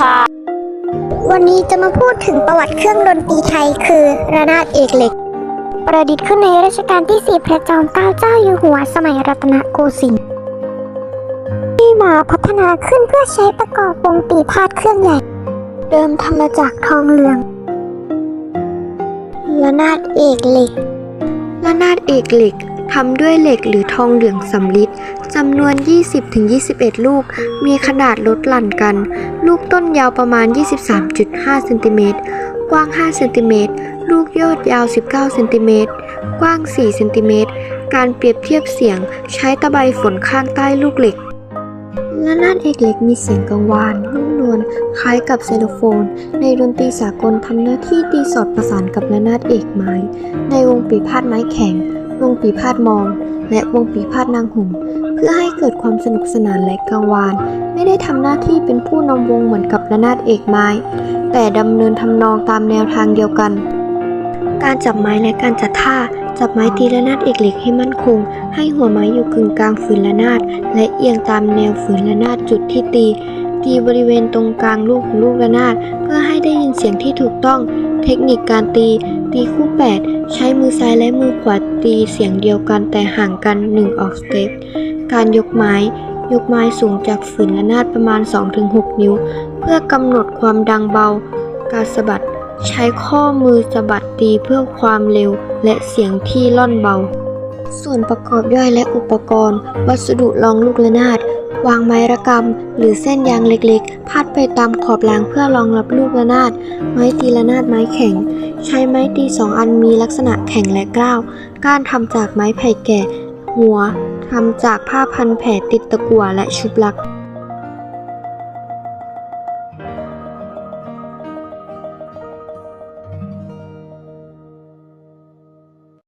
ค่ะ วันนี้จะมาพูดถึงประวัติเครื่องดนตรีไทยคือระนาดเอกเหล็ก ประดิษฐ์ขึ้นในรัชกาลที่สี่พระจอมเกล้าเจ้าอยู่หัวสมัยรัตนโกสินทร์ที่มาพัฒนาขึ้นเพื่อใช้ประกอบวงปีพาดเครื่องใหญ่ เดิมทำมาจากทองเหลืองระนาดเอกเหล็กระนาดเอกเหล็ก ทำด้วยเหล็กหรือทองเหลืองสำริดจำนวน 20-21 ลูก มีขนาดลดหลั่นกัน ลูกต้นยาวประมาณ 23.5 เซนติเมตร กว้าง 5 เซนติเมตร ลูกยอดยาว 19 เซนติเมตร กว้าง 4 เซนติเมตร การเปรียบเทียบเสียงใช้ตะไบฝนข้างใต้ลูกเหล็กระนาดเอกเหล็กมีเสียงกังวานนุ่มนวลคล้ายกับเซโลโฟน ในดนตรีสากลทำหน้าที่ตีสอดประสานกับระนาดเอกไม้ ในวงปีพาดไม้แข็ง วงปีพาดมอง และวงปีพาดนางหุ่มเพื่อให้เกิดความสนุกสนานและกังวาน ไม่ได้ทำหน้าที่เป็นผู้นำวงเหมือนกับระนาดเอกไม้ แต่ดำเนินทำนองตามแนวทางเดียวกัน การจับไม้และการจัดท่าจับไม้ตีระนาดเอกเหล็กให้มั่นคง ให้หัวไม้อยู่กึ่งกลางฝืนระนาด และเอียงตามแนวฝืนระนาดจุดที่ตี ตีบริเวณตรงกลางลูกของลูกระนาดเพื่อให้ได้ยินเสียงที่ถูกต้อง เทคนิคการตี ตีคู่ 8 ใช้มือซ้ายและมือขวาตีเสียงเดียวกันแต่ห่างกัน 1 ออกสเต็ป การยกไม้ ยกไม้สูงจากฝืนระนาดประมาณ 2-6 นิ้ว เพื่อกำหนดความดังเบา การสะบัด ใช้ข้อมือสะบัดตีเพื่อความเร็วและเสียงที่ล่อนเบาส่วนประกอบย่อยและอุปกรณ์ วัสดุรองลูกระนาด วางไม้ระกำหรือเส้นยางเล็กๆ พาดไปตามขอบรางเพื่อรองรับลูกระนาด ไม้ตีระนาดไม้แข็ง ใช้ไม้ตีสองอันมีลักษณะแข็งและกล้าว ก้านทำจากไม้ไผ่แก่ หัวทำจากผ้าพันแผลติดตะกั่วและชุบลัก